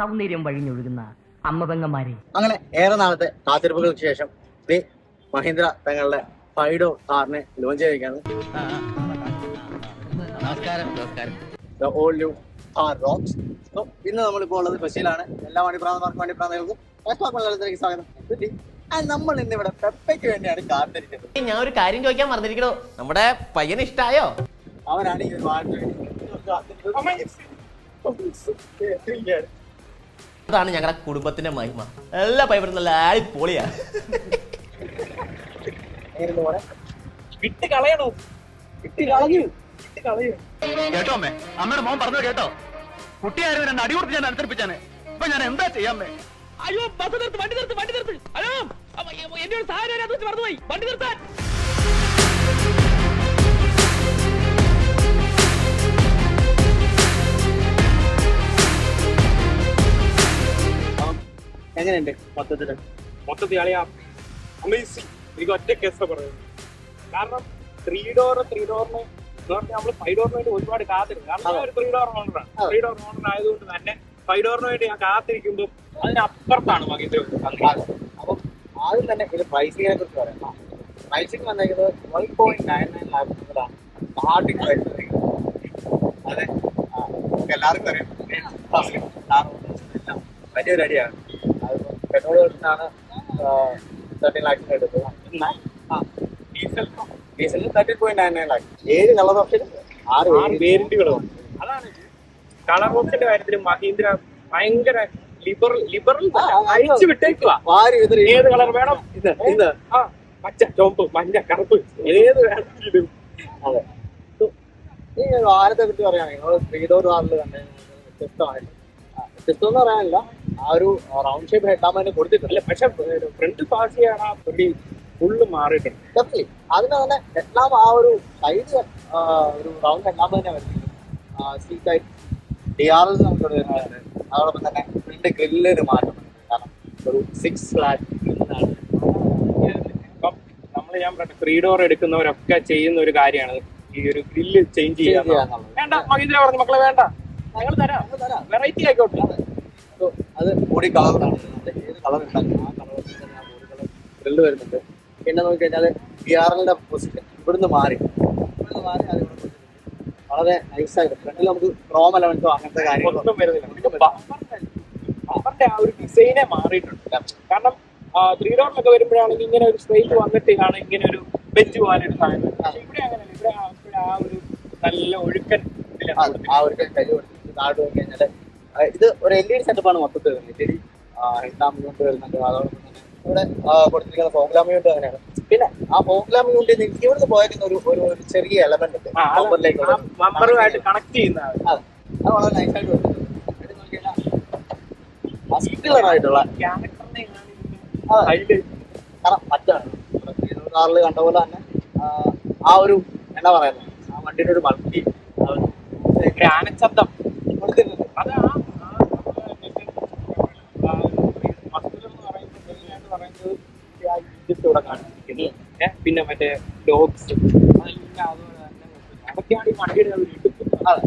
സൗന്ദര്യം വഴിഞ്ഞൊഴുകുന്ന അമ്മ പെങ്ങന്മാരെ അങ്ങനെ ഏറെ നാളത്തെ കാത്തിരിപ്പുകൾക്ക് ശേഷം ശ്രീ മഹീന്ദ്ര തങ്ങളുടെ ഫൈഡോ കാറിനെ ലോഞ്ച് ചെയ്തിരിക്കുകയാണ് നമസ്കാരം നമസ്കാരം. The all new car Roxx so ഇന്ന് നമ്മളിപ്പോൾ ഉള്ളത് ബസ്സിലാണ്. എല്ലാ വണ്ടിപ്രാന്തമാർക്കും വണ്ടിപ്രാന്തകൾക്കും മലയാളത്തിലേക്ക് സ്വാഗതം. നമ്മൾ ഇന്ന് ഇവിടെ പെപ്പയ്ക്ക് വേണ്ടിയാണ് കാത്തിരിക്കുന്നത്. ഞാൻ ഒരു കാര്യം ചോദിക്കാൻ മറന്നിരിക്കണോ. നമ്മുടെ പയ്യന് ഇഷ്ടായോ? അവനാണ് ഈ ഒരു വാർത്ത. അതാണ് ഞങ്ങളുടെ കുടുംബത്തിന്റെ മഹിമ. എല്ലാ പൈപ്പറും നല്ല അടിപൊളിയാ? വിട്ട് കളയണോ. വിട്ട് കളഞ്ഞു. ഇട്ട് കളഞ്ഞു കേട്ടോ അമ്മേ? അമ്മയുടെ മോൻ പറഞ്ഞു കേട്ടോ? കുട്ടിയായിരുന്നു രണ്ട് അടി കൊടുത്ത് ഞാൻ അനുസരിപ്പിച്ചാണ്. ഇപ്പൊ ഞാൻ എന്താ ചെയ്യാമ്മേ അയ്യോ ബസ് നിർത്ത് വണ്ടി നിർത്ത് വണ്ടി നിർത്ത്. അയ്യോ എന്റെ ഒരു വെച്ച് മറന്നുപോയി. വണ്ടി നിർത്താൻ. എങ്ങനെയുണ്ട് മൊത്തത്തിൽ? മൊത്തത്തിൽ അളിയാ അമേസിങ് എനിക്ക് ഒറ്റ കേസ പറയുന്നത് കാരണം ത്രീ ഡോർ ത്രീ ഡോറിന് നമ്മൾ ഫൈവ് ഡോറിന് വേണ്ടി ഒരുപാട് കാത്തിരിക്കും. കാരണം ഞാൻ ഒരു ത്രീ ഡോർ ഓണറാണ് ആണ്. ത്രീ ഡോർ ഓണർ ആയതുകൊണ്ട് തന്നെ ഫൈവ് ഡോറിന് വേണ്ടി ഞാൻ കാത്തിരിക്കുമ്പോൾ അതിനപ്പുറത്താണ് മകേന്ദ്ര അതെ. അപ്പം ആദ്യം തന്നെ ഇത് പ്രൈസിങ്ങിനെ കുറിച്ച് പറയാം. പ്രൈസിങ് വന്നേക്കുന്നത് one point nine nine lakh മുതലാണ്. സ്റ്റാർട്ടിങ് പ്രൈസ് അതെ. എല്ലാവർക്കും അറിയാം. വലിയൊരു അടിയാണ്. പെട്രോൾ കൊണ്ടാണ് തേർട്ടീൻ ലാക്സിന് എടുത്തത്. എന്നാൽ ഡീസലിനോ ഡീസലിന് thirteen point nine nine lakhs ഏഴ് കളർ ഓപ്ഷൻ ആറ് ആറ് വേരിയന്റുകളും അതാണ് കളർ ഓപ്ഷന്റെ കാര്യത്തിൽ മഹീന്ദ്ര ഭയങ്കര ലിബറൽ ലിബറൽ അഴിച്ചു വിട്ടേക്കുക ഏത് കളർ വേണം? ഇത് ഇത്. ആ പച്ച ചുവപ്പ് മഞ്ഞ കറുപ്പ് ഏത് വേണമെങ്കിലും. അതെ. ഈ വാരത്തെ കുറിച്ച് പറയുകയാണെങ്കിൽ നിങ്ങൾ ത്രീ ഡോർ വാറിൽ തന്നെ വ്യത്യസ്തമായിട്ട്. വ്യത്യസ്തം എന്ന് പറയാനില്ല. ആ ഒരു റൗണ്ട് ഷേപ്പ് തന്നെ കൊടുത്തിട്ടില്ല അല്ല പക്ഷെ ഫ്രണ്ട് പാർട്ടിയാണ് ആ പുള്ളി ഫുള്ള് മാറിയിട്ടുണ്ട്. ഡെഫിനറ്റ്ലി അതിന് തന്നെ എല്ലാം ആ ഒരു സൈഡ് ഒരു റൗണ്ട് എല്ലാം തന്നെ വരുന്നത് ഡി ആർ എൽ നമുക്ക് വരുന്നതാണ് അതോടൊപ്പം തന്നെ ഫ്രണ്ട് ഗ്രില്ലിന് മാറ്റം. കാരണം ഒരു സിക്സ് ഫ്ലാറ്റ് ഗ്രില്ലാണ് നമ്മൾ ഞാൻ പറഞ്ഞു ത്രീ ഡോർ എടുക്കുന്നവരൊക്കെ ചെയ്യുന്ന ഒരു കാര്യമാണ്. ഈ ഒരു ഗ്രില്ല് ചേഞ്ച് ചെയ്യാന്നുള്ളത്. വേണ്ട മഹീന്ദ്ര പറഞ്ഞു മക്കളെ വേണ്ട. ഞങ്ങൾ തരാം. വെറൈറ്റി ആയിക്കോട്ടെ. അത് ബോഡി കളറിലാണ് ഏത് കളർ ഉണ്ടാക്കും? ആ കളർ തന്നെ ആ ബോഡി കളർ ഗ്രില്ല് വരുന്നുണ്ട്. പിന്നെ നോക്കി കഴിഞ്ഞാൽ ബി ആർ എല്ലിന്റെ പൊസിഷൻ ഇവിടുന്ന് മാറി. ഇവിടുന്ന് മാറി അത് ഇവിടെ. വളരെ നൈസായിട്ട് ഫ്രണ്ടിൽ നമുക്ക് ക്രോം എലമെന്റോ അങ്ങനത്തെ കാര്യങ്ങളൊന്നും വരുന്നില്ല. പിന്നെ ബമ്പറിന്റെ ആ ഒരു ഡിസൈനെ മാറിയിട്ടുണ്ട് കാരണം ത്രീ ഡോറിലൊക്കെ വരുമ്പോഴാണെങ്കിൽ ഇങ്ങനെ ഒരു സ്ട്രൈറ്റ് വന്നിട്ട് ആണ് ഇങ്ങനെ ഒരു ബെഞ്ച് പോകാനൊരു സാധനം. ഇവിടെ അങ്ങനെയല്ല. ഇവിടെ ആ- ഒരു നല്ല ഒഴുക്കൻ ഇതിലാണ് ആ ഒരു കൈ കൊടുത്തിട്ട് താഴോട്ട് നോക്കി കഴിഞ്ഞാൽ ഇത് ഒരു എൽ ഇ ഡി സെറ്റപ്പാണ് മൊത്തത്തിൽ വരുന്നത്. എൽ ഇ ഡി വരുന്നുണ്ട് അതോടൊപ്പം തന്നെ ഇവിടെ കൊടുത്തിരിക്കുന്ന ഫോഗ്ലാം യൂണിറ്റ് അങ്ങനെയാണ്. പിന്നെ ആ ഫോഗ്ലാം യൂണിറ്റ് ഇവിടുന്ന് പോയിരിക്കുന്ന ഒരു ഒരു ചെറിയ എലമെന്റ് ഉണ്ട്. ബമ്പറിലേക്ക് കണക്ട് ചെയ്യുന്ന അതെ അത് വളരെ നൈസായിട്ട് ആയിട്ടുള്ള. ഹൈലൈറ്റ് കാരണം മറ്റാണ്. കാറിൽ കണ്ട പോലെ തന്നെ ആ, ഒരു എന്താ പറയുന്നത്? ആ വണ്ടിയുടെ ഒരു മൾട്ടി ഒരു ശബ്ദം കൊടുത്തിട്ടുണ്ട്. പിന്നെ മറ്റേ ഡോഗ്സ് തന്നെ അതെ.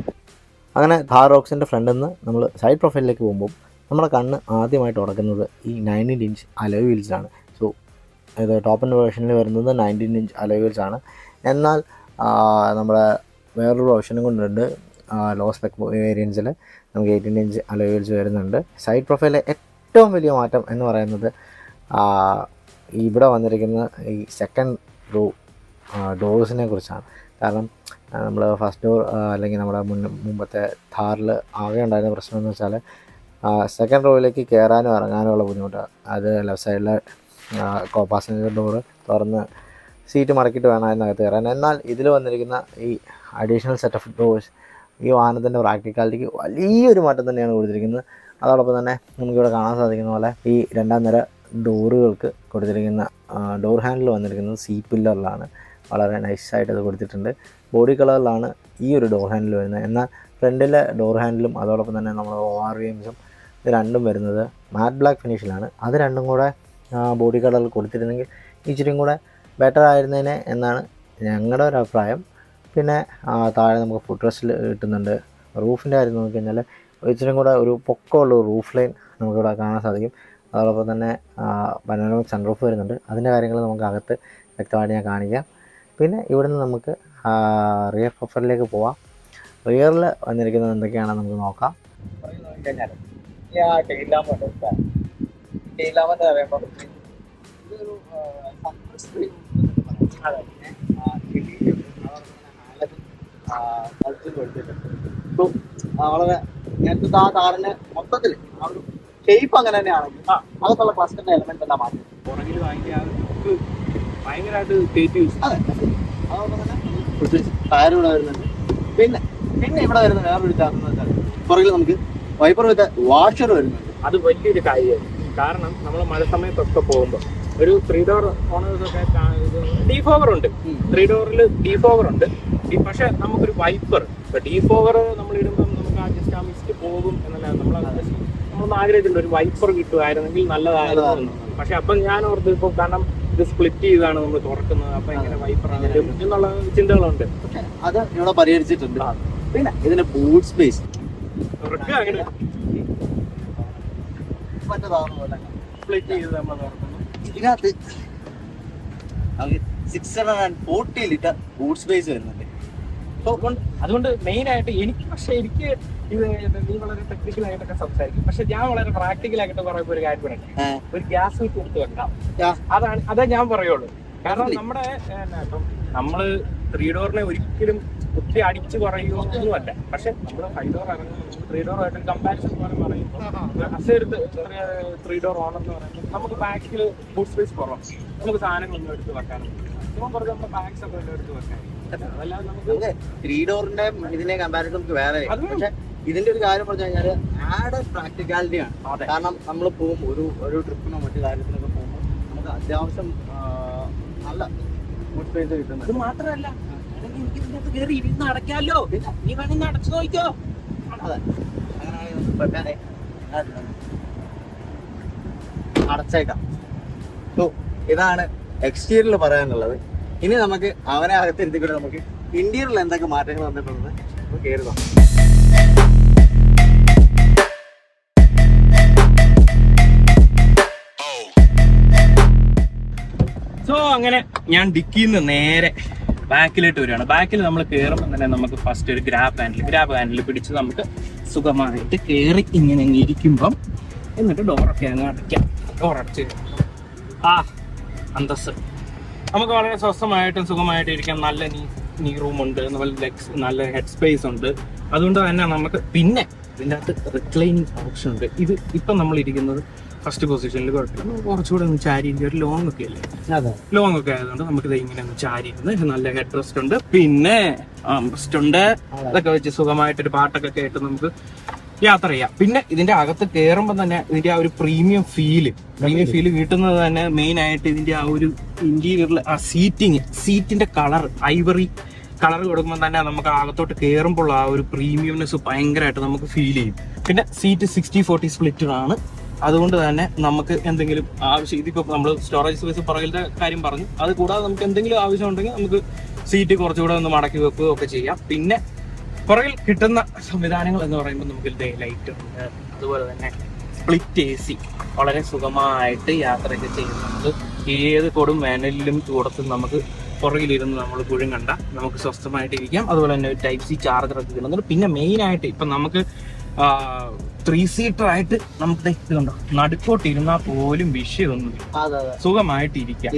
അങ്ങനെ ഥാർ റോക്സിന്റെ ഫ്രണ്ടിൽ നിന്ന് നമ്മൾ സൈഡ് പ്രൊഫൈലിലേക്ക് പോകുമ്പോൾ നമ്മുടെ കണ്ണ് ആദ്യമായിട്ട് ഉടക്കുന്നത് ഈ നയന്റീൻ ഇഞ്ച് അലോയ് വീൽസാണ് സോ ഇത് ടോപ്പിന്റെ വേർഷനിൽ വരുന്നത് നയന്റീൻ ഇഞ്ച് അലോയ് വീൽസ് ആണ്. എന്നാൽ നമ്മുടെ വേറൊരു ഓപ്ഷനും കൊണ്ടുണ്ട്. ലോ സ്പെക് വേരിയൻസിൽ നമുക്ക് എയ്റ്റീൻ ഇഞ്ച് അലോയ് വീൽസ് വരുന്നുണ്ട്. സൈഡ് പ്രൊഫൈലിലെ ഏറ്റവും വലിയ മാറ്റം എന്ന് പറയുന്നത് ഇവിടെ വന്നിരിക്കുന്ന ഈ സെക്കൻഡ് റോ ഡോഴ്സിനെ കുറിച്ചാണ്. കാരണം നമ്മൾ ഫസ്റ്റ് ഡോർ അല്ലെങ്കിൽ നമ്മുടെ മുൻ മുമ്പത്തെ ഥാറിൽ ആകെ ഉണ്ടായിരുന്ന പ്രശ്നം എന്ന് വെച്ചാൽ സെക്കൻഡ് റോയിലേക്ക് കയറാനും ഇറങ്ങാനും ഉള്ള ബുദ്ധിമുട്ടാണ്. അത് ലെഫ്റ്റ് സൈഡിലെ കോ പാസഞ്ചർ ഡോറ് തുറന്ന് സീറ്റ് മടക്കിയിട്ട് വേണം അതിനകത്ത് കയറാൻ എന്നാൽ ഇതിൽ വന്നിരിക്കുന്ന ഈ അഡീഷണൽ സെറ്റ് ഓഫ് ഡോഴ്സ് ഈ വാഹനത്തിന്റെ പ്രാക്ടിക്കാലിറ്റിക്ക് വലിയൊരു മാറ്റം തന്നെയാണ് കൊടുത്തിരിക്കുന്നത്. അതോടൊപ്പം തന്നെ നമുക്കിവിടെ കാണാൻ സാധിക്കുന്ന പോലെ ഈ രണ്ടാം നിര ഡോറുകൾക്ക് കൊടുത്തിരിക്കുന്ന ഡോർ ഹാൻഡിൽ വന്നിരിക്കുന്നത് സീ പില്ലറിലാണ്. വളരെ നൈസായിട്ട് അത് കൊടുത്തിട്ടുണ്ട്. ബോഡി കളറിലാണ് ഈ ഒരു ഡോർ ഹാൻഡിൽ വരുന്നത്. എന്നാൽ ഫ്രണ്ടിലെ ഡോർ ഹാൻഡിലും അതോടൊപ്പം തന്നെ നമ്മൾ ഒ ആർ എംസും ഇത് രണ്ടും വരുന്നത് മാറ്റ് ബ്ലാക്ക് ഫിനിഷിലാണ്. അത് രണ്ടും കൂടെ ബോഡി കളറിൽ കൊടുത്തിരുന്നെങ്കിൽ ഇച്ചിരിയും കൂടെ ബെറ്റർ ആയിരുന്നേനെ എന്നാണ് ഞങ്ങളുടെ ഒരു അഭിപ്രായം. പിന്നെ താഴെ നമുക്ക് ഫുഡ് റെസ്റ്റിൽ കിട്ടുന്നുണ്ട്. റൂഫിന്റെ കാര്യം നോക്കി കഴിഞ്ഞാൽ ഇച്ചിരി കൂടെ ഒരു പൊക്കമുള്ള റൂഫ് ലൈൻ നമുക്കിവിടെ കാണാൻ സാധിക്കും. അതോടൊപ്പം തന്നെ പനോരമിക് സൺറൂഫ് വരുന്നുണ്ട് അതിന്റെ കാര്യങ്ങൾ നമുക്ക് അകത്ത് വ്യക്തമായിട്ട് ഞാൻ കാണിക്കാം പിന്നെ ഇവിടുന്ന് നമുക്ക് റിയർ പ്രൊഫൈലിലേക്ക് പോവാം റിയറിൽ വന്നിരിക്കുന്നത് എന്തൊക്കെയാണെന്ന് നമുക്ക് നോക്കാം പറയുമ്പോൾ ഇതൊരു വളരെ നേരത്തെ ആ താറിന് മൊത്തത്തിൽ ആ ഒരു ഷേപ്പ് അങ്ങനെ തന്നെയാണെങ്കിൽ. അകത്തുള്ള പ്ലാസ്റ്റിക്കിന്റെ എലമെന്റ് എല്ലാം മാറ്റി. പുറകിൽ വാങ്ങിയ ആ ഒരു ഭയങ്കരമായിട്ട് കയറ്റി യൂസ് അതെ. അതുകൊണ്ട് തന്നെ പ്രത്യേകിച്ച് ടയർ ഇവിടെ വരുന്നുണ്ട്. പിന്നെ പിന്നെ ഇവിടെ വരുന്ന വേറൊരു ചാർജ് വെച്ചാൽ പുറകിൽ നമുക്ക് വൈപ്പർ വിത്ത് വാഷർ വരുന്നുണ്ട്. അത് വലിയൊരു കാര്യമാണ്. കാരണം നമ്മൾ മഴ സമയത്തൊക്കെ പോകുമ്പോൾ ഒരു ത്രീ ഡോർ ഓണേഴ്സൊക്കെ ഡീഫോവർ ഉണ്ട്. ത്രീ ഡോറിൽ ഡീഫോവർ ഉണ്ട്. പക്ഷെ നമുക്കൊരു വൈപ്പർ ഇപ്പൊ ഡീഫോവർ നമ്മൾ ഇടുമ്പോൾ നമുക്ക് ആ ജസ്റ്റ് ആ മിസ്റ്റ് പോകും എന്നല്ല നമ്മൾ നമ്മളൊന്ന് ആഗ്രഹിച്ചിട്ടുണ്ട് ഒരു വൈപ്പർ കിട്ടുമായിരുന്നെങ്കിൽ നല്ലതായിരുന്നു. പക്ഷെ അപ്പം ഞാൻ ഓർത്ത് ഇപ്പൊ കാരണം ഇത് സ്പ്ലിറ്റ് ചെയ്താണ് നമ്മൾ തുറക്കുന്നത്. അപ്പൊ ഇങ്ങനെ വൈപ്പർ ആണെങ്കിലും എന്നുള്ള ചിന്തകളുണ്ട്. അത് ഇവിടെ പരിഹരിച്ചിട്ടുണ്ട്. പിന്നെ ഇതിന്റെ ബൂട്ട് സ്പേസ് തുറക്കുക അങ്ങനെ. സ്പ്ലിറ്റ് ചെയ്ത് നമ്മൾ തുറക്കുന്നു. ഇതിനകത്ത് six hundred and forty litre boot space വരുന്നുണ്ട്. അതുകൊണ്ട് അതുകൊണ്ട് മെയിൻ ആയിട്ട് എനിക്ക് പക്ഷെ എനിക്ക് ഇത് നീ വളരെ ടെക്നിക്കൽ ആയിട്ടൊക്കെ സംസാരിക്കും. പക്ഷെ ഞാൻ വളരെ പ്രാക്ടിക്കൽ ആയിട്ട് പറയുമ്പോൾ ഒരു കാര്യം പറയട്ടെ. ഒരു ഗ്യാസ് കുറ്റി എടുത്ത് വെക്കാം. അതാണ് അതേ ഞാൻ പറയുള്ളൂ. കാരണം. നമ്മുടെ ഇപ്പം നമ്മൾ ത്രീ ഡോറിനെ ഒരിക്കലും കുത്തി അടിച്ചു പറയുകയോ ഒന്നുമല്ല പക്ഷെ നമ്മൾ ഫൈവ് ഡോർ ഇറങ്ങുമ്പോൾ ത്രീ ഡോർ ആയിട്ട് കമ്പാരിസൺ പോലെ പറയുമ്പോൾ അസെടുത്ത് ത്രീ ഡോർ ഓണെന്ന് എന്ന് പറയുമ്പോൾ നമുക്ക് ബാക്കിൽ ബൂട്ട് സ്പേസ് കുറവാണ്. നമുക്ക് സാധനങ്ങളൊന്നും എടുത്ത് വെക്കാനും ഇപ്പം കുറച്ച് നമ്മുടെ ഒക്കെ വല്ലതും എടുത്ത് വെക്കാൻ അതല്ലാതെ നമുക്ക് ത്രീ ഡോറിന്റെ ഇതിനെ കമ്പാരിസൺ നമുക്ക് വേറെ. പക്ഷെ ഇതിന്റെ ഒരു കാര്യം പറഞ്ഞു കഴിഞ്ഞാൽ ആഡ് പ്രാക്ടിക്കാലിറ്റി ആണ്. കാരണം നമ്മൾ പോകും ഒരു ഒരു ട്രിപ്പിനോ മറ്റു കാര്യത്തിനൊക്കെ പോകുമ്പോൾ നമുക്ക് അത്യാവശ്യം നല്ല ബൂട്ട് സ്പേസ് അത് അല്ലെങ്കിൽ എനിക്ക് ഇതിനകത്ത് കയറി ഇരുന്ന് അടയ്ക്കാമല്ലോ നീ വേണമെന്ന് അടച്ചു നോക്കിക്കോ. അതെ. അങ്ങനെയാണെങ്കിൽ അടച്ചേക്കാം. ഇതാണ് എക്സ്റ്റീരിയറിൽ പറയാനുള്ളത്. ഇനി നമുക്ക് അവനെ അകത്തിരുത്തിക്കൂടെ നമുക്ക് ഇന്ത്യയിലുള്ള എന്തൊക്കെ മാറ്റങ്ങൾ വന്നിട്ടുള്ളത് നമുക്ക് കയറുക സോ അങ്ങനെ ഞാൻ ഡിക്കിന്ന് നേരെ ബാക്കിലോട്ട് വരികയാണ്. ബാക്കിൽ നമ്മൾ കയറുമ്പോൾ തന്നെ നമുക്ക് ഫസ്റ്റ് ഒരു ഗ്രാബ് ഹാൻഡിൽ ഗ്രാബ് ഹാൻഡിൽ പിടിച്ച് നമുക്ക് സുഖമായിട്ട് കയറി ഇങ്ങനെ ഇരിക്കുമ്പം എന്നിട്ട് ഡോറൊക്കെ അങ്ങ് അടയ്ക്കാം. ഡോറടച്ച് ആ അന്തസ് നമുക്ക് വളരെ സ്വസ്ഥമായിട്ടും സുഖമായിട്ടും ഇരിക്കാൻ നല്ല നീ നീ റൂമുണ്ട് അതുപോലെ ലെഗ്സ് നല്ല ഹെഡ് സ്പേസ് ഉണ്ട്. അതുകൊണ്ട് തന്നെ നമുക്ക് പിന്നെ ഇതിന്റെ അകത്ത് റിക്ലൈനിങ് ഓപ്ഷൻ ഉണ്ട്. ഇത് ഇപ്പം നമ്മൾ ഇരിക്കുന്നത് ഫസ്റ്റ് പൊസിഷനിൽ കുഴപ്പമില്ല. നമുക്ക് കുറച്ചുകൂടെ ഒന്ന് ചാരി. ഒരു ലോങ് ഒക്കെ അല്ലേ? ലോങ് ഒക്കെ ആയതുകൊണ്ട് നമുക്ക് ഇത് ഇങ്ങനെ ഒന്ന് ചാരി ഇരുന്ന് നല്ല ഹെഡ് റെസ്റ്റ് ഉണ്ട്. പിന്നെ റെസ്റ്റ് ഉണ്ട്. അതൊക്കെ വെച്ച് സുഖമായിട്ടൊരു പാട്ടൊക്കെ കേട്ട് നമുക്ക് യാത്ര ചെയ്യാം പിന്നെ ഇതിന്റെ അകത്ത് കയറുമ്പോൾ തന്നെ ഇതിന്റെ ആ ഒരു പ്രീമിയം ഫീൽ പ്രീമിയം ഫീൽ കിട്ടുന്നത് തന്നെ മെയിൻ ആയിട്ട് ഇതിന്റെ ആ ഒരു ഇന്റീരിയറിൽ ആ സീറ്റിങ് സീറ്റിന്റെ കളർ ഐവറി കളർ കൊടുക്കുമ്പോൾ തന്നെ നമുക്ക് അകത്തോട്ട് കയറുമ്പോൾ ആ ഒരു പ്രീമിയംനെസ് ഭയങ്കരമായിട്ട് നമുക്ക് ഫീൽ ചെയ്യും. പിന്നെ സീറ്റ് സിക്സ്റ്റി ഫോർട്ടി സ്പ്ലിറ്റർ ആണ്. അതുകൊണ്ട് തന്നെ നമുക്ക് എന്തെങ്കിലും ആവശ്യം ഇതിപ്പോൾ നമ്മൾ സ്റ്റോറേജ് സ്പേസ് പുറകിലത്തെ കാര്യം പറഞ്ഞു. അത് കൂടാതെ നമുക്ക് എന്തെങ്കിലും ആവശ്യം ഉണ്ടെങ്കിൽ നമുക്ക് സീറ്റ് കുറച്ചുകൂടെ ഒന്ന് മടക്കി വെക്കുകയോ ഒക്കെ ചെയ്യാം. പിന്നെ പുറകിൽ കിട്ടുന്ന സംവിധാനങ്ങൾ എന്ന് പറയുമ്പോൾ നമുക്ക് ഡേ ലൈറ്റ് ഉണ്ട്. അതുപോലെ തന്നെ സ്പ്ലിറ്റ് എ സി വളരെ സുഖമായിട്ട് യാത്രയൊക്കെ ചെയ്യുന്നത് ഏത് കൊടും വേനലിലും ചൂടത്തും നമുക്ക് പുറകിലിരുന്ന് നമ്മൾ പുഴുങ്ങണ്ട നമുക്ക് സ്വസ്ഥമായിട്ട് ഇരിക്കാം അതുപോലെ തന്നെ ടൈപ്പ് സി ചാർജർ ഒക്കെ കിട്ടുന്നുണ്ട്. പിന്നെ മെയിനായിട്ട് ഇപ്പം നമുക്ക് ത്രീ സീറ്റർ ആയിട്ട് നമുക്ക് ഇതുണ്ടോ നടുക്കോട്ട് ഇരുന്നാൽ പോലും വിഷയമൊന്നും സുഖമായിട്ട് ഇരിക്കാം.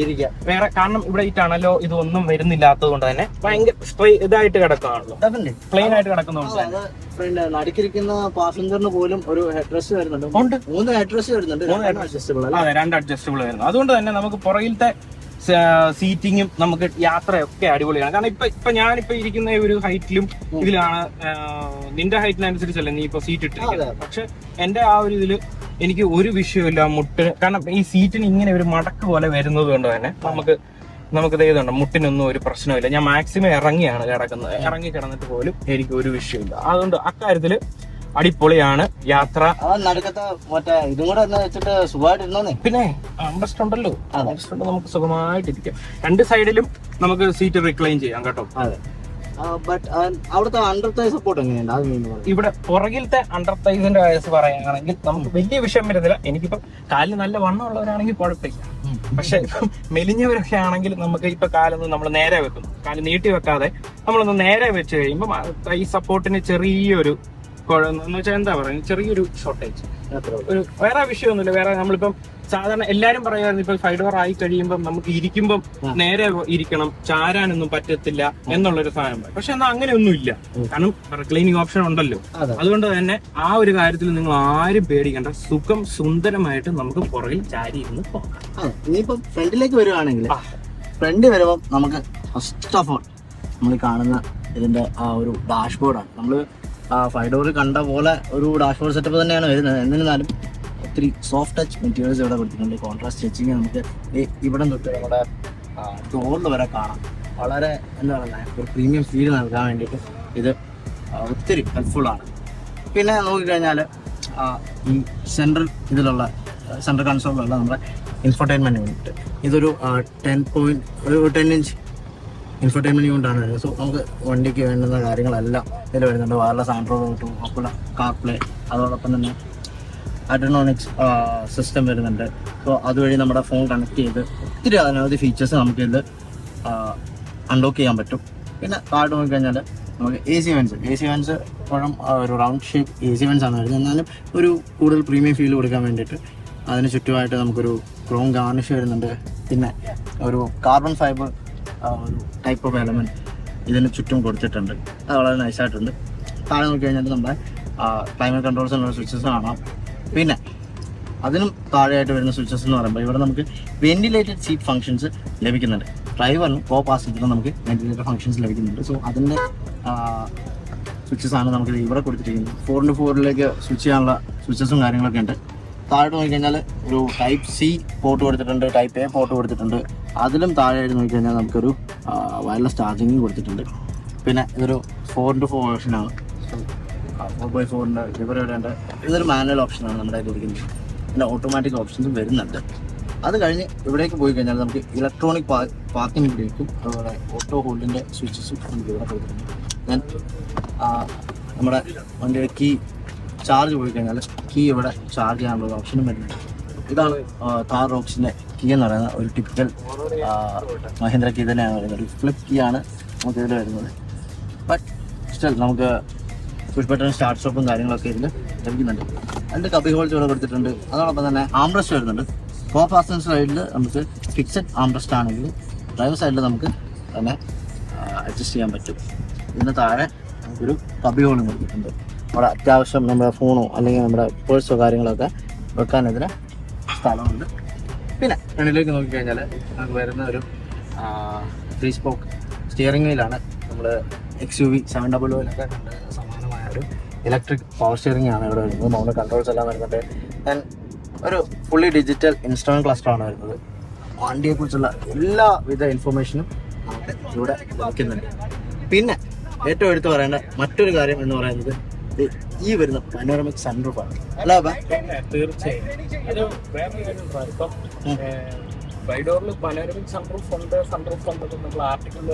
വേറെ കാരണം ഇവിടെ ഈ ടണലോ ഇതൊന്നും വരുന്നില്ലാത്തത് കൊണ്ട് തന്നെ ഭയങ്കര ഇതായിട്ട് കിടക്കാണല്ലോ. പ്ലെയിൻ ആയിട്ട് കിടക്കുന്നുണ്ട് നടുക്കിരിക്കുന്ന പാസഞ്ചറിന് പോലും ഒരു അഡ്രസ് വരുന്നുണ്ട്. മൂന്ന് അഡ്രസ് വരുന്നുണ്ട്. അതെ രണ്ട് അഡ്ജസ്റ്റബിൾ വരുന്നു. അതുകൊണ്ട് തന്നെ നമുക്ക് പുറകിലത്തെ സീറ്റിങ്ങും നമുക്ക് യാത്രയൊക്കെ അടിപൊളിയാണ്. കാരണം ഇപ്പൊ ഇപ്പൊ ഞാനിപ്പോ ഇരിക്കുന്ന ഒരു ഹൈറ്റിലും ഇതിലാണ് നിന്റെ ഹൈറ്റിനനുസരിച്ചല്ല നീ ഇപ്പൊ സീറ്റ് ഇട്ടിരിക്കുന്നത് പക്ഷെ എന്റെ ആ ഒരു ഇതിൽ എനിക്ക് ഒരു വിഷയമില്ല മുട്ട് കാരണം ഈ സീറ്റിന് ഇങ്ങനെ ഒരു മടക്ക് പോലെ വരുന്നത് കൊണ്ട് തന്നെ നമുക്ക് നമുക്ക് ഇതേതുണ്ട് മുട്ടിനൊന്നും ഒരു പ്രശ്നമില്ല. ഞാൻ മാക്സിമം ഇറങ്ങിയാണ് കിടക്കുന്നത്. ഇറങ്ങി കിടന്നിട്ട് പോലും എനിക്ക് ഒരു വിഷയമില്ല അതുകൊണ്ട് അക്കാര്യത്തിൽ അടിപൊളിയാണ് യാത്ര. പിന്നെ അംബസ്റ്റ് ഉണ്ടല്ലോ. അംബസ്റ്റ് നമുക്ക് സുഖമായിട്ടിരിക്കാം. രണ്ട് സൈഡിലും നമുക്ക് സീറ്റ് റിക്ലൈൻ ചെയ്യാം കേട്ടോ. അതെ. ബട്ട് അവിടുത്തെ അണ്ടർ തൈ സപ്പോർട്ട് എങ്ങനെയുണ്ട് ഇവിടെ പുറകിലത്തെ അണ്ടർ തൈസിന്റെ വയസ്സ് പറയുകയാണെങ്കിൽ നമുക്ക് വലിയ വിഷയം വരുന്നില്ല. എനിക്കിപ്പോ കാലിന് നല്ല വണ്ണം ഉള്ളവരാണെങ്കിൽ കുഴപ്പമില്ല. പക്ഷെ ഇപ്പം മെലിഞ്ഞവരൊക്കെ ആണെങ്കിൽ നമുക്ക് ഇപ്പൊ കാലൊന്ന് നമ്മൾ നേരെ വെക്കും കാൽ നീട്ടി വെക്കാതെ നമ്മളൊന്ന് നേരെ വെച്ച് കഴിയുമ്പോൾ തൈ സപ്പോർട്ടിന് ചെറിയൊരു എന്ന് വെച്ചാൽ എന്താ പറയുക? ചെറിയൊരു ഷോർട്ടേജ് ഒരു വേറെ വിഷയമൊന്നുമില്ല. വേറെ നമ്മളിപ്പം സാധാരണ എല്ലാരും പറയുമായിരുന്നു ഇപ്പൊ ഫൈവ് ഡോർ ആയി കഴിയുമ്പോൾ നമുക്ക് ഇരിക്കുമ്പം നേരെ ഇരിക്കണം. ചാരാനൊന്നും പറ്റത്തില്ല എന്നുള്ളൊരു സാധനം. പക്ഷെ എന്നാൽ അങ്ങനെയൊന്നും ഇല്ല കാരണം ക്ലീനിങ് ഓപ്ഷൻ ഉണ്ടല്ലോ. അതെ. അതുകൊണ്ട് തന്നെ ആ ഒരു കാര്യത്തിൽ നിങ്ങൾ ആരും പേടിക്കേണ്ട. സുഖം സുന്ദരമായിട്ട് നമുക്ക് പുറകിൽ ചാരി ഇരുന്ന് പോകാം. ഇനിയിപ്പം ഫ്രണ്ടിലേക്ക് വരുവാണെങ്കിൽ. ഫ്രണ്ട് വരുമ്പോൾ നമുക്ക് ഫസ്റ്റ് ഓഫ് ഓൾ നമ്മൾ കാണുന്ന ഇതിന്റെ ആ ഒരു ഡാഷ്ബോർഡാണ് നമ്മൾ ഫൈവ് ഡോർ കണ്ട പോലെ ഒരു ഡാഷ്ബോർഡ് സെറ്റപ്പ് തന്നെയാണ് വരുന്നത്. എന്നിരുന്നാലും ഒത്തിരി സോഫ്റ്റ് ടച്ച് മെറ്റീരിയൽസ് ഇവിടെ കൊടുത്തിട്ടുണ്ട്. കോൺട്രാസ്റ്റ് സ്റ്റിച്ചിങ് നമുക്ക് ഇവിടെ തൊട്ട് നമ്മുടെ ഡോറിൽ വരെ കാണാം. വളരെ എന്താ പറയുക ഒരു പ്രീമിയം ഫീൽ നൽകാൻ വേണ്ടിയിട്ട് ഇത് ആ, ഒത്തിരി ഹെൽപ്ഫുൾ ആണ്. പിന്നെ നോക്കിക്കഴിഞ്ഞാൽ ഈ സെൻട്രൽ ഇതിലുള്ള സെൻട്രൽ കൺസോളിലുള്ള നമ്മുടെ ഇൻഫർടൈൻമെന്റ് യൂണിറ്റ് ഇതൊരു ടെൻ പോയിന്റ് ഒരു ടെൻ ഇഞ്ച് ഇൻഫർടൈൻമെന്റ് യൂണിറ്റ് ആണ് സോ നമുക്ക് വണ്ടിക്ക് വേണ്ടുന്ന കാര്യങ്ങളെല്ലാം ഇതിൽ വരുന്നുണ്ട്. വയർലെസ് ആൻഡ്രോയിഡ് ഓട്ടോ ഒപ്പുള്ള കാർ പ്ലേ അതോടൊപ്പം തന്നെ അഡ്രോണിക്സ് സിസ്റ്റം വരുന്നുണ്ട്. സോ അതുവഴി നമ്മുടെ ഫോൺ കണക്ട് ചെയ്ത് ഒത്തിരി അനവധി ഫീച്ചേഴ്സ് നമുക്ക് ഇതിൽ അൺലോക്ക് ചെയ്യാൻ പറ്റും. പിന്നെ കാർഡ് നോക്കിക്കഴിഞ്ഞാൽ നമുക്ക് A C vents A C vents ഇപ്പോഴും ഒരു round shape A C vents ആണ് വരുന്നത്. എന്നാലും ഒരു കൂടുതൽ പ്രീമിയം ഫീൽ കൊടുക്കാൻ വേണ്ടിയിട്ട് അതിന് ചുറ്റുമായിട്ട് നമുക്കൊരു ക്രോം ഗാർണിഷ് വരുന്നുണ്ട്. പിന്നെ ഒരു കാർബൺ ഫൈബർ ഒരു ടൈപ്പ് ഓഫ് എലമെന്റ് ഇതിന് ചുറ്റും കൊടുത്തിട്ടുണ്ട്. അത് വളരെ നൈസായിട്ടുണ്ട് താഴെ നോക്കി കഴിഞ്ഞാൽ നമ്മുടെ ക്ലൈമറ്റ് കൺട്രോൾസ് സ്വിച്ചസ് കാണാം. പിന്നെ അതിനും താഴെയായിട്ട് വരുന്ന സ്വിച്ചസ് എന്ന് പറയുമ്പോൾ ഇവിടെ നമുക്ക് വെന്റിലേറ്റഡ് സീറ്റ് ഫങ്ഷൻസ് ലഭിക്കുന്നുണ്ട്. ഡ്രൈവറിനും കോ പാസഞ്ചറിനും നമുക്ക് വെന്റിലേറ്റഡ് ഫങ്ഷൻസ് ലഭിക്കുന്നുണ്ട്. സോ അതിന്റെ സ്വിച്ചസ് ആണ് നമുക്ക് ഇവിടെ കൊടുത്തിരിക്കുന്നത്. ഫോർ ഇന്റു ഫോറിലേക്ക് സ്വിച്ച് ചെയ്യാനുള്ള സ്വിച്ചസും കാര്യങ്ങളൊക്കെ ഉണ്ട്. താഴോട്ട് നോക്കിക്കഴിഞ്ഞാൽ ഒരു ടൈപ്പ് സി പോർട്ട് കൊടുത്തിട്ടുണ്ട് ടൈപ്പ് എ പോർട്ട് കൊടുത്തിട്ടുണ്ട്. അതിലും താഴെയായിട്ട് നോക്കിക്കഴിഞ്ഞാൽ നമുക്കൊരു വയർലെസ് ചാർജിങ് കൊടുത്തിട്ടുണ്ട്. പിന്നെ ഇതൊരു ഫോർ ഇന്റു ഫോർ ഓപ്ഷനാണ് ഫോർ ബൈ ഫോറിന്റെ ഇവിടെ വരേണ്ട ഇതൊരു മാനുവൽ ഓപ്ഷനാണ് നമ്മുടെ കൊടുക്കുന്നത് പിന്നെ ഓട്ടോമാറ്റിക് ഓപ്ഷൻസും വരുന്നുണ്ട്. അത് കഴിഞ്ഞ് ഇവിടേക്ക് പോയി കഴിഞ്ഞാൽ നമുക്ക് ഇലക്ട്രോണിക് പാർക്കിംഗ് ബ്രേക്കും അതുപോലെ ഓട്ടോ ഹോൾഡിന്റെ സ്വിച്ചസും നമുക്ക് ഇവിടെ കൊടുത്തിട്ടുണ്ട്. ഞാൻ നമ്മുടെ വണ്ടിയുടെ കീ ചാർജ് പോയി കഴിഞ്ഞാൽ കീ ഇവിടെ ചാർജ് ചെയ്യാനുള്ള ഓപ്ഷനും വരുന്നുണ്ട്. ഇതാണ് താർ റോക്സിന്റെ കീ എന്ന് പറയുന്നത് ഒരു ടിപ്പിക്കൽ മഹേന്ദ്ര കീ തന്നെയാണ് വരുന്നത് ഒരു ഫ്ലിപ്പ് കീ ആണ് നമുക്ക് ഇതിൽ വരുന്നത്. ബട്ട് സ്റ്റിൽ നമുക്ക് പുഷ് ബട്ടൺ സ്റ്റാർട്ട് സ്റ്റോപ്പും കാര്യങ്ങളൊക്കെ ഇതിൽ ലഭിക്കുന്നുണ്ട്. അതിന്റെ കബി ഹോൾസ് ഇവിടെ കൊടുത്തിട്ടുണ്ട്. അതോടൊപ്പം തന്നെ ആംബ്രസ് വരുന്നുണ്ട്. കോ പാസഞ്ചർ സൈഡിൽ നമുക്ക് ഫിക്സഡ് ആംബ്രസ്റ്റ് ആണെങ്കിൽ ഡ്രൈവർ സൈഡിൽ നമുക്ക് തന്നെ അഡ്ജസ്റ്റ് ചെയ്യാൻ പറ്റും. ഇതിന് താഴെ ഒരു കബി ഹോൾ കൊടുത്തിട്ടുണ്ട്. അവിടെ അത്യാവശ്യം നമ്മുടെ ഫോണോ അല്ലെങ്കിൽ നമ്മുടെ പേഴ്സോ കാര്യങ്ങളൊക്കെ വെക്കാൻ ഇതിന് സ്ഥലമുണ്ട്. പിന്നെ ഫ്രണ്ടിലേക്ക് നോക്കിക്കഴിഞ്ഞാൽ നമുക്ക് വരുന്ന ഒരു ത്രീ സ്പോക്ക് സ്റ്റിയറിംഗ് വീലാണ് നമ്മൾ X U V seven double ഒയിലൊക്കെ കണ്ട് സമാനമായ ഒരു ഇലക്ട്രിക് പവർ സ്റ്റിയറിംഗ് ആണ് ഇവിടെ വരുന്നത്. നമ്മൾ കൺട്രോൾസ് എല്ലാം വരുന്നുണ്ട്. ദെൻ ഒരു ഫുള്ളി ഡിജിറ്റൽ ഇൻസ്ട്രുമെന്റ് ക്ലസ്റ്റർ ആണ് വരുന്നത്. വണ്ടിയെക്കുറിച്ചുള്ള എല്ലാവിധ ഇൻഫർമേഷനും നമുക്ക് ഇവിടെ ലഭിക്കുന്നുണ്ട്. പിന്നെ ഏറ്റവും എടുത്തു പറയേണ്ട മറ്റൊരു കാര്യം എന്ന് പറയുന്നത് ഈ വരുന്ന മനോരമ സൺറൂഫ് ആണ് അല്ല ബാ. പിന്നെ തീർച്ചയായും. അത് വേറെ പനോരമിക് സൺറൂഫ് ഉണ്ട് സൺറൂഫ് ഉണ്ട്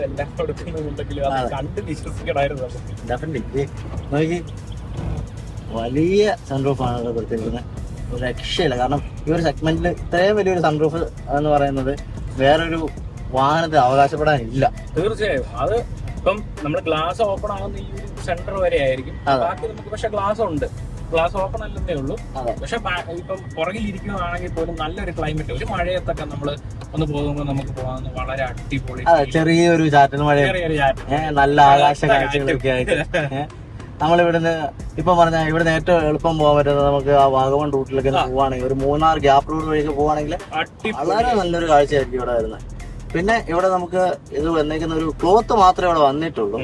എല്ലാം കൊടുക്കുന്നുണ്ടെങ്കിലും അത് അതെ. കണ്ട് വിശ്വസിക്കണമായിരുന്നു ഡെഫിനറ്റ്ലി നോക്കി. വലിയ സൺറൂഫ് ആണ് ഇവിടെ കൊടുത്തിരിക്കുന്നത് രക്ഷയില്ല. കാരണം ഈ ഒരു സെഗ്മെന്റിൽ ഇത്രയും വലിയൊരു സൺറൂഫ് എന്ന് പറയുന്നത് വേറൊരു വാഹനത്തിൽ അവകാശപ്പെടാനില്ല. തീർച്ചയായും. അത് ഇപ്പം നമ്മൾ ഗ്ലാസ് ഓപ്പൺ ആകുന്ന ഈ ഒരു സെന്റർ വരെ ആയിരിക്കും. ബാക്കി നമുക്ക് പക്ഷെ ഗ്ലാസ് ഉണ്ട്. ഗ്ലാസ് ഓപ്പൺ അല്ലെന്നേ ഉള്ളൂ. പക്ഷെ ഇപ്പം പുറകിലിരിക്കുകയാണെങ്കിൽ പോലും നല്ലൊരു ക്ലൈമറ്റ് ഒരു മഴയത്തൊക്കെ നമ്മൾ ഒന്ന് പോകുമ്പോൾ നമുക്ക് പോകാൻ വളരെ അടിപൊളി ചെറിയൊരു ചാറ്റൽ മഴ നല്ല ആകാശ കാഴ്ചകളൊക്കെ ആയിട്ട്. നമ്മൾ നമ്മളിവിടുന്ന് ഇപ്പൊ പറഞ്ഞ ഇവിടുന്ന് ഏറ്റവും എളുപ്പം പോകാൻ പറ്റുന്നത് നമുക്ക് ആ വാഗമൺ റൂട്ടിലൊക്കെ പോവാണെങ്കിൽ ഒരു മൂന്നാർ ഗ്യാപ്പ് റോഡ് വഴിയൊക്കെ പോവാണെങ്കിൽ വളരെ നല്ലൊരു കാഴ്ചയായിരിക്കും ഇവിടെ വരുന്നത്. പിന്നെ ഇവിടെ നമുക്ക് ഇത് വന്നേക്കുന്ന ഒരു ക്ലോത്ത് മാത്രമേ ഇവിടെ വന്നിട്ടുള്ളൂ.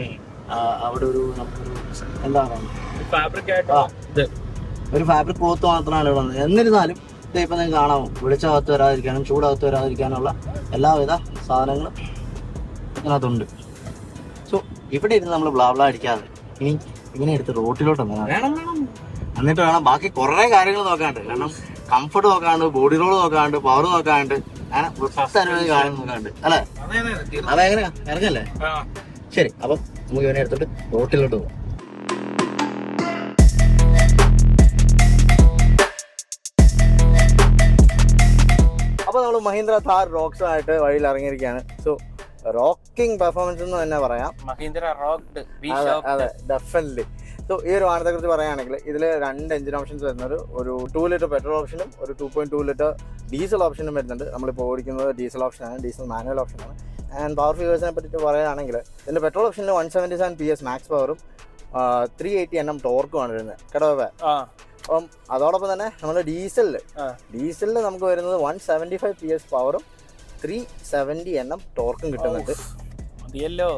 അവിടെ ഒരു നമുക്കൊരു എന്താ പറയുക ഫാബ്രിക് ആയിട്ട് ആ. ഒരു ഫാബ്രിക് ക്ലോത്ത് മാത്രമാണ് ഇവിടെ വന്നത്. എന്നിരുന്നാലും ഇത് ഇപ്പം നിങ്ങൾക്ക് കാണാമോ വെളിച്ചകത്ത് വരാതിരിക്കാനും ചൂടകത്ത് വരാതിരിക്കാനുള്ള എല്ലാവിധ സാധനങ്ങളും ഇതിനകത്തുണ്ട്. സോ ഇവിടെ ഇരുന്ന് നമ്മൾ ബ്ലാബ്ല അടിക്കാതെ ഇനി ഇങ്ങനെ എടുത്ത് റോട്ടിലോട്ട് എന്നിട്ട് വേണം ബാക്കി കുറേ കാര്യങ്ങൾ നോക്കാണ്ട്. കാരണം കംഫർട്ട് നോക്കാണ്ട് ബോഡി റോൾ നോക്കാണ്ട് പവർ നോക്കാണ്ട് അങ്ങനെ കാര്യങ്ങൾ നോക്കാണ്ട്. അല്ലേ. അതെങ്ങനെയാ ഇറങ്ങല്ലേ. ശരി അപ്പം നമുക്ക് ഇവനെ എടുത്തിട്ട് റോട്ടിലോട്ട് പോകാം അപ്പോൾ നമ്മൾ മഹീന്ദ്ര താർ റോക്സ് ആയിട്ട് വഴിയിൽ ഇറങ്ങിയിരിക്കുകയാണ്. സോ റോക്കിംഗ് പെർഫോമൻസ് എന്ന് തന്നെ പറയാം. മഹീന്ദ്ര റോക്ഡ് അതെ ഡെഫിനറ്റ്ലി സോ ഈ ഒരു വാഹനത്തെ കുറിച്ച് പറയുകയാണെങ്കിൽ ഇതിൽ രണ്ട് എഞ്ചിൻ ഓപ്ഷൻസ് വരുന്നത് ഒരു ടു ലിറ്റർ പെട്രോൾ ഓപ്ഷനും ഒരു two point two litre diesel ഓപ്ഷനും വരുന്നുണ്ട്. നമ്മളിപ്പോൾ ഓടിക്കുന്നത് ഡീസൽ ഓപ്ഷനാണ് ഡീസൽ മാനുവൽ ഓപ്ഷനാണ് ആൻഡ് പവർ ഫീവേഴ്സിനെ പറ്റിയിട്ട് പറയുകയാണെങ്കിൽ ഇതിന്റെ പെട്രോൾ ഓപ്ഷനിൽ one seventy seven P S max പവറും ത്രീ എയ്റ്റി എൻ എം ടോർക്കുമാണ് വരുന്നത്. കേട്ടോ അപ്പം അതോടൊപ്പം തന്നെ നമ്മൾ ഡീസലിൽ. ഡീസലിൽ നമുക്ക് വരുന്നത് one seventy five P S പവറും ത്രീ സെവന്റി എൻ എം ടോർക്കും കിട്ടുന്നുണ്ട്. മതിയല്ലോ.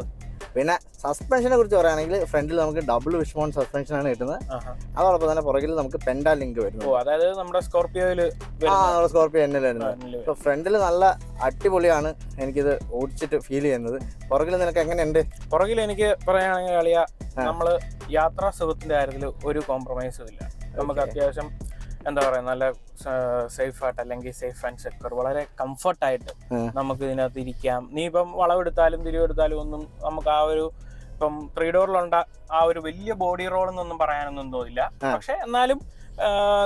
പിന്നെ സസ്പെൻഷനെ കുറിച്ച് പറയുകയാണെങ്കിൽ ഫ്രണ്ടിൽ നമുക്ക് ഡബിൾ വിഷ്മോൺ സസ്പെൻഷനാണ് കിട്ടുന്നത്. ആഹാ. അതോടൊപ്പം തന്നെ പുറകിൽ നമുക്ക് പെൻഡാ ലിങ്ക് വരുന്നു അതായത് നമ്മുടെ സ്കോർപിയോയിൽ ആ നമ്മുടെ സ്കോർപ്പിയോ എന്നിൽ വരുന്നത്. ഇപ്പോൾ ഫ്രണ്ടിൽ നല്ല അടിപൊളിയാണ് എനിക്കിത് ഓടിച്ചിട്ട് ഫീൽ ചെയ്യുന്നത്. പുറകിൽ നിനക്ക് എങ്ങനെയുണ്ട്? പുറകിൽ എനിക്ക് പറയുകയാണെങ്കിൽ കളിയ നമ്മൾ നമ്മൾ യാത്രാ സുഖത്തിന്റെ കാര്യത്തിൽ ഒരു കോംപ്രമൈസും ഇല്ല. നമുക്ക്. അത്യാവശ്യം എന്താ പറയാ നല്ല സേഫ് ആയിട്ട് അല്ലെങ്കിൽ സേഫ് ആൻഡ് സെക്യൂർ വളരെ കംഫർട്ടായിട്ട് നമുക്ക് ഇതിനകത്ത് ഇരിക്കാം. നീ ഇപ്പം വളവെടുത്താലും തിരിവെടുത്താലും ഒന്നും നമുക്ക് ആ ഒരു ഇപ്പം ത്രീ ഡോറിലുണ്ട ആ ഒരു വലിയ ബോഡി റോൾ എന്നൊന്നും പറയാനൊന്നും തോന്നില്ല. പക്ഷെ എന്നാലും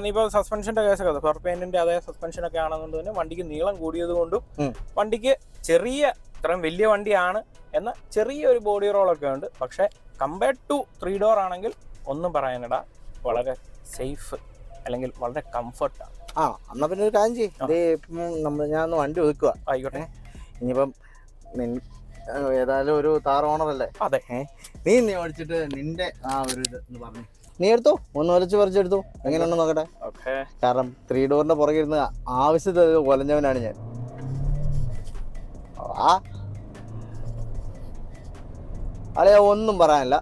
നീ ഇപ്പോൾ സസ്പെൻഷന്റെ കേസൊക്കെ സ്കോർപ്പിയന്റെ അതേ സസ്പെൻഷൻ ഒക്കെ ആണെന്നുകൊണ്ട് തന്നെ വണ്ടിക്ക് നീളം കൂടിയത് കൊണ്ടും വണ്ടിക്ക് ചെറിയ ഇത്രയും വലിയ വണ്ടിയാണ് എന്ന ചെറിയ ഒരു ബോഡി റോൾ ഒക്കെ ഉണ്ട്. പക്ഷെ കമ്പയർഡ് ടു ത്രീ ഡോർ ആണെങ്കിൽ ഒന്നും പറയാനിട. വളരെ സേഫ് അല്ലെങ്കിൽ വളരെ കംഫർട്ടാണ് ആ എന്നാ പിന്നെ ഒരു കാര്യം ചെയ്യും. ഇതേ നമ്മൾ ഞാൻ ഒന്ന് വണ്ടി ഒതുക്കുക ആയിക്കോട്ടെ. ഇനിയിപ്പം ഏതായാലും ഒരു താർ ഓണർ അല്ലേ? അതെ. നീ നീ ഓടിച്ചിട്ട് നിന്റെ ആ ഒരു ഇത് എന്ന് പറഞ്ഞു. നീ എടുത്തോ? ഒന്ന് ഒലച്ച് പറിച്ചെടുത്തു എങ്ങനെയാണെന്ന് നോക്കട്ടെ. ഓക്കെ. കാരണം ത്രീ ഡോറിന്റെ പുറകെ ഇരുന്ന് ആവശ്യത്തിൽ കൊലഞ്ഞവനാണ് ഞാൻ. ആ അളിയ ഒന്നും പറയാനില്ല.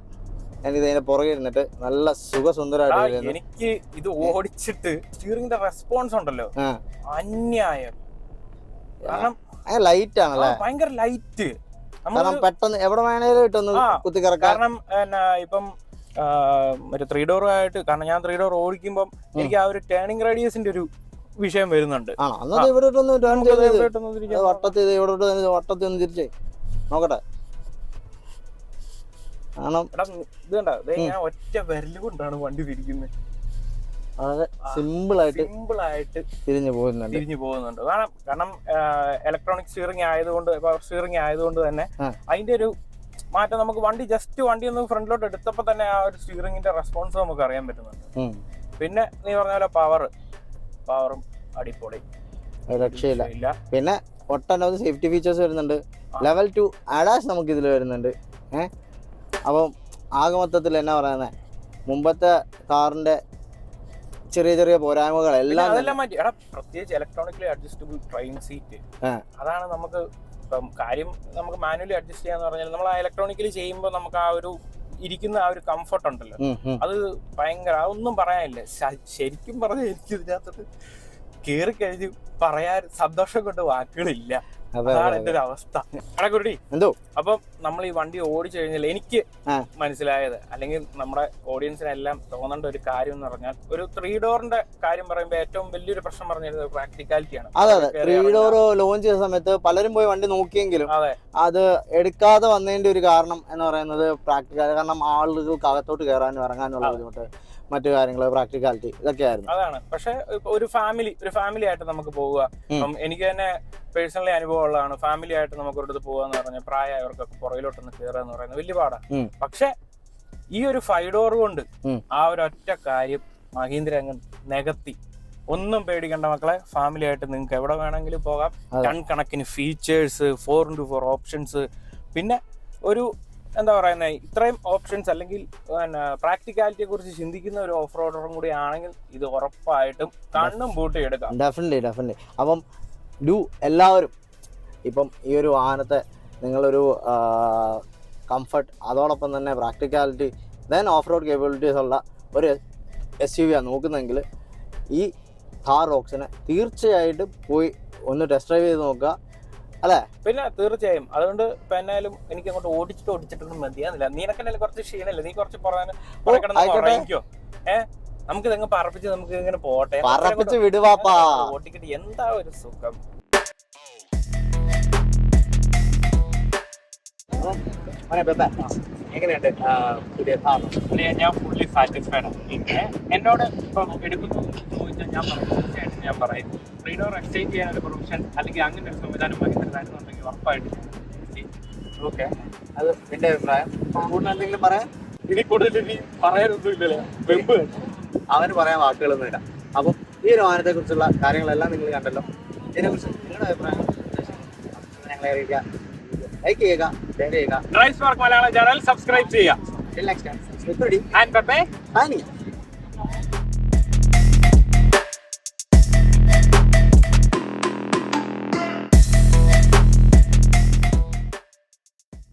എനിക്ക് അതിന്റെ പുറകെ ഇരുന്നിട്ട് നല്ല സുഖസുന്ദരമായിട്ട് എനിക്ക് ഇത് ഓടിച്ചിട്ട് സ്റ്റിയറിംഗിന്റെ റെസ്പോൺസ് ഉണ്ടല്ലോ. അന്യായം. കാരണം ലൈറ്റ് ആണല്ലേ? ഭയങ്കര ലൈറ്റ് കാരണം പെട്ടെന്ന് എവിടെ വേണേലും ഇട്ടൊന്ന് ആ, കാരണം ഇപ്പം മറ്റേ ത്രീ ഡോർ ആയിട്ട് കാരണം ഞാൻ ത്രീ ഡോർ ഓടിക്കുമ്പോൾ എനിക്ക് ആ ഒരു ടേണിംഗ് റേഡിയസിന്റെ ഒരു വിഷയം വരുന്നുണ്ട്. വട്ടത്തിൽ ഇത് വട്ടത്തിൽ ഒന്ന് തിരിച്ചേ നോക്കട്ടെ. കാരണം ഇത് കണ്ട? ഞാൻ ഒറ്റ വിരൽ കൊണ്ടാണ് വണ്ടി തിരിക്കുന്നത് വളരെ സിമ്പിൾ ആയിട്ട് സിമ്പിൾ ആയിട്ട് തിരിഞ്ഞു പോകുന്നുണ്ട്. തിരിഞ്ഞു പോകുന്നുണ്ട്. കാരണം കാരണം ഇലക്ട്രോണിക് സ്റ്റിയറിംഗ് ആയതുകൊണ്ട് പവർ സ്റ്റിയറിംഗ് ആയതുകൊണ്ട് തന്നെ അതിന്റെ ഒരു മാറ്റം നമുക്ക് വണ്ടി ജസ്റ്റ് വണ്ടി ഒന്ന് ഫ്രണ്ടിലോട്ട് എടുത്തപ്പോൾ തന്നെ ആ ഒരു സ്റ്റിയറിംഗിന്റെ റെസ്പോൺസ് നമുക്ക് അറിയാൻ പറ്റുന്നുണ്ട്. പിന്നെ നീ പറഞ്ഞ പോലെ പവർ പവറും അടിപൊളി. രക്ഷയില്ല. പിന്നെ ഒട്ടനവധി സേഫ്റ്റി ഫീച്ചേഴ്സ് വരുന്നുണ്ട്. ലെവൽ ടു അഡാസ് നമുക്ക് ഇതിൽ വരുന്നുണ്ട്. ഏഹ് അപ്പം ആകെ മൊത്തത്തിൽ എന്നാ പറയുന്നത് മുമ്പത്തെ കാറിന്റെ ചെറിയ ചെറിയ പോരായ്മകൾ എല്ലാം അതെല്ലാം മാറ്റി. എടാ പ്രത്യേകിച്ച് ഇലക്ട്രോണിക്കലി അഡ്ജസ്റ്റബിൾ ട്രെയിൻ സീറ്റ്. അതാണ് നമുക്ക് ഇപ്പം കാര്യം നമുക്ക് മാനുവലി അഡ്ജസ്റ്റ് ചെയ്യാന്ന് പറഞ്ഞാൽ നമ്മൾ ആ ഇലക്ട്രോണിക്കലി ചെയ്യുമ്പോൾ നമുക്ക് ആ ഒരു ഇരിക്കുന്ന ആ ഒരു കംഫർട്ട് ഉണ്ടല്ലോ. അത് ഭയങ്കര അതൊന്നും പറയാനില്ല. ശരിക്കും പറഞ്ഞ എനിക്ക് ഇതിനകത്ത് കേറി കഴിഞ്ഞ് പറയാൻ സന്തോഷം കൊണ്ട് വാക്കുകളില്ല. അതാണ് എന്റെ ഒരു അവസ്ഥ. എടാ കുരുടി എന്തോ? അപ്പം നമ്മൾ ഈ വണ്ടി ഓടിച്ചു കഴിഞ്ഞാൽ എനിക്ക്. മനസ്സിലായത് അല്ലെങ്കിൽ നമ്മുടെ ഓഡിയൻസിനെല്ലാം തോന്നേണ്ട ഒരു കാര്യം എന്ന് പറഞ്ഞാൽ ഒരു ത്രീ ഡോറിന്റെ കാര്യം പറയുമ്പോൾ ഏറ്റവും വലിയൊരു പ്രശ്നം പറഞ്ഞിരുന്നത് പ്രാക്ടിക്കാലിറ്റിയാണ് അതെ അതെ ത്രീ. ഡോർ ലോഞ്ച് ചെയ്ത സമയത്ത് പലരും പോയി വണ്ടി നോക്കിയെങ്കിലും അതെ അത് എടുക്കാതെ വന്നതിന്റെ ഒരു കാരണം എന്ന് പറയുന്നത് പ്രാക്ടിക്കൽ കാരണം ആളുകൾക്ക് അകത്തോട്ട് കയറാനും ഇറങ്ങാനുള്ള. ബുദ്ധിമുട്ട് മറ്റു കാര്യങ്ങൾ പ്രാക്ടിക്കാലിറ്റി ഇതൊക്കെയായിരുന്നു അതാണ് പക്ഷെ ഒരു ഫാമിലി ഒരു ഫാമിലി ആയിട്ട് നമുക്ക് പോവുക എനിക്ക് തന്നെ പേഴ്സണലി അനുഭവമുള്ളതാണ് ഫാമിലി ആയിട്ട് നമുക്ക് ഒരിടത്ത് എന്ന് പറഞ്ഞാൽ പ്രായമായവർക്കൊക്കെ പുറകിലോട്ടൊന്ന് കയറുക എന്ന് പറയുന്നത് വലിയ പാടാണ് പക്ഷെ ഈ ഒരു ഫൈവ് ഡോർ കൊണ്ട് ആ ഒരു ഒറ്റ കാര്യം മഹീന്ദ്ര അങ്ങ് നികത്തി. ഒന്നും പേടിക്കേണ്ട മക്കളെ ഫാമിലി ആയിട്ട് നിങ്ങൾക്ക് എവിടെ വേണമെങ്കിലും പോകാം. ടൺ കണക്കിന് features four into four options പിന്നെ ഒരു എന്താ പറയുന്നത് ഇത്രയും ഓപ്ഷൻസ് അല്ലെങ്കിൽ പ്രാക്ടിക്കാലിറ്റിയെ കുറിച്ച് ചിന്തിക്കുന്ന ഒരു ഓഫ് റോഡറും കൂടി ആണെങ്കിൽ ഇത് ഉറപ്പായിട്ടും കണ്ണും പൂട്ടി എടുക്കാം. ഡെഫിനറ്റ്ലി ഡെഫിനറ്റ്ലി അപ്പം ഡു എല്ലാവരും ഇപ്പം ഈ ഒരു വാഹനത്തെ നിങ്ങളൊരു കംഫർട്ട് അതോടൊപ്പം തന്നെ practicality then off road capabilities ഉള്ള ഒരു എസ് യു വി ആണ് നോക്കുന്നതെങ്കിൽ ഈ കാർ റോക്സിനെ തീർച്ചയായിട്ടും പോയി ഒന്ന് ടെസ്റ്റ് ഡ്രൈവ് ചെയ്ത് നോക്കുക. അല്ലേ? പിന്നെ തീർച്ചയായും. അതുകൊണ്ട് ഇപ്പൊ എനിക്ക് അങ്ങോട്ട് ഓടിച്ചിട്ട് ഓടിച്ചിട്ടൊന്നും മതിയാന്നില്ല നീനക്കെന്നെ കുറച്ച് ക്ഷീണല്ലേ? നീ കുറച്ച് പറയാനോ ഏഹ് നമുക്ക് ഇതങ്ങ് പറപ്പിച്ച് നമുക്ക് ഇങ്ങനെ പോട്ടെ. പറപ്പിച്ച് വിടുവാപ്പാ. ഓട്ടിക്കിട്ട് എന്താ ഒരു സുഖം? എങ്ങനെയുണ്ട് ഞാൻ ഫുള്ളി സാറ്റിസ്ഫൈഡ് ആണ്. പിന്നെ എന്നോട് ഇപ്പം എടുക്കുന്നു ചോദിച്ചാൽ ഞാൻ പറയും തീർച്ചയായിട്ടും ഞാൻ പറയും. ഫ്രീഡോർ എക്സ്ചേഞ്ച് ചെയ്യാൻ ഒരു പ്രൊവിഷൻ അല്ലെങ്കിൽ അങ്ങനെ ഒരു സംവിധാനം മഹിന്ദ്രനായിരുന്നുണ്ടെങ്കിൽ ഉറപ്പായിട്ട് ഓക്കെ. അത് എന്റെ അഭിപ്രായം? കൂടുതൽ എന്തെങ്കിലും പറയാൻ? ഇനി കൂടുതൽ ഇനി പറയാനൊന്നും ഇല്ലല്ലോ. വെമ്പ്. അവന് പറയാൻ വാക്കുകളൊന്നും ഇല്ല. അപ്പം ഈ ഒരു വാഹനത്തെ കുറിച്ചുള്ള കാര്യങ്ങളെല്ലാം നിങ്ങൾ കണ്ടല്ലോ. ഇതിനെക്കുറിച്ച് നിങ്ങളുടെ അഭിപ്രായം? ഞങ്ങളെ അറിയിക്കുക. ലൈക്ക് ചെയ്യുക ഷെയർ ചെയ്യുക. Drive Spark Malayalam channel subscribe ചെയ്യുക. Next time and bye thank you